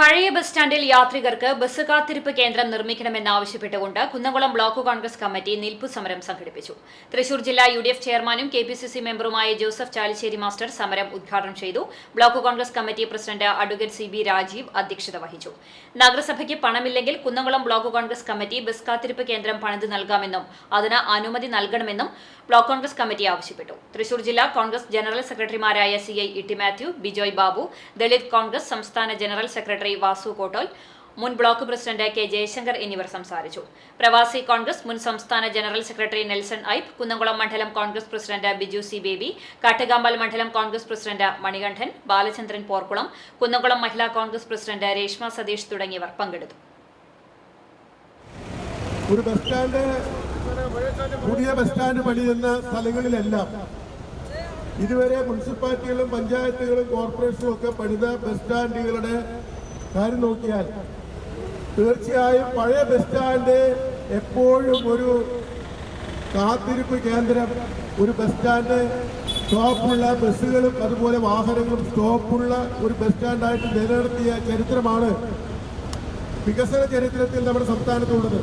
പഴയ ബസ് സ്റ്റാൻഡിൽ യാത്രികർക്ക് ബസ് കാത്തിരിപ്പ് കേന്ദ്രം നിർമ്മിക്കണമെന്നാവശ്യപ്പെട്ടുകൊണ്ട് കുന്നംകുളം ബ്ലോക്ക് കോൺഗ്രസ് കമ്മിറ്റി നിൽപ്പു സമരം സംഘടിപ്പിച്ചു. തൃശൂർ ജില്ലാ യു ഡി എഫ് ചെയർമാനും കെ പി സി സി മെമ്പറുമായ ജോസഫ് ചാലിശ്ശേരി മാസ്റ്റർ സമരം ഉദ്ഘാടനം ചെയ്തു. Block Congress committee president advocate C B Rajeev അധ്യക്ഷത വഹിച്ചു. നഗരസഭയ്ക്ക് പണമില്ലെങ്കിൽ Kunnamkulam block Congress committee bus കാത്തിരിപ്പ് കേന്ദ്രം പണിത് നൽകാമെന്നും അതിന് അനുമതി നൽകണമെന്നും ബ്ലോക്ക് കോൺഗ്രസ് കമ്മിറ്റി ആവശ്യപ്പെട്ടു. തൃശൂർ ജില്ലാ കോൺഗ്രസ് ജനറൽ സെക്രട്ടറിമാരായ സി ഐ ഇട്ടി മാത്യു ബിജോയ് ബാബു ദളിത് കോൺഗ്രസ് സംസ്ഥാന ജനറൽ സെക്രട്ടറി വാസു കോട്ടോൽ മുൻ ബ്ലോക്ക് പ്രസിഡന്റ് കെ ജയശങ്കർ എന്നിവർ സംസാരിച്ചു. പ്രവാസി കോൺഗ്രസ് മുൻ സംസ്ഥാന general secretary Nelson Ipe Kunnamkulam മണ്ഡലം കോൺഗ്രസ് പ്രസിഡന്റ് ബിജു സി ബേബി കാട്ടുകാമ്പൽ മണ്ഡലം കോൺഗ്രസ് പ്രസിഡന്റ് മണികണ്ഠൻ ബാലചന്ദ്രൻ പോർക്കുളം കുന്നംകുളം മഹിളാ കോൺഗ്രസ് പ്രസിഡന്റ് രേഷ്മ സതീഷ് തുടങ്ങിയവർ പങ്കെടുത്തു. ഒരു ബസ് സ്റ്റാൻഡ് പുതിയ ബസ് സ്റ്റാൻഡ് പണിയുന്ന സ്ഥലങ്ങളിലെല്ലാം ഇതുവരെ മുനിസിപ്പാലിറ്റികളും പഞ്ചായത്തുകളും കോർപ്പറേഷനും ഒക്കെ പണിത ബസ് സ്റ്റാൻഡുകളുടെ കാര്യം നോക്കിയാൽ തീർച്ചയായും പഴയ ബസ് സ്റ്റാൻഡ് എപ്പോഴും ഒരു കാത്തിരിപ്പ് കേന്ദ്രം ഒരു ബസ് സ്റ്റാൻഡ് സ്റ്റോപ്പുള്ള ബസ്സുകളും അതുപോലെ വാഹനങ്ങളും സ്റ്റോപ്പുള്ള ഒരു ബസ് സ്റ്റാൻഡായിട്ട് നിലനിർത്തിയ ചരിത്രമാണ് വികസന ചരിത്രത്തിൽ നമ്മുടെ സംസ്ഥാനത്തുള്ളത്.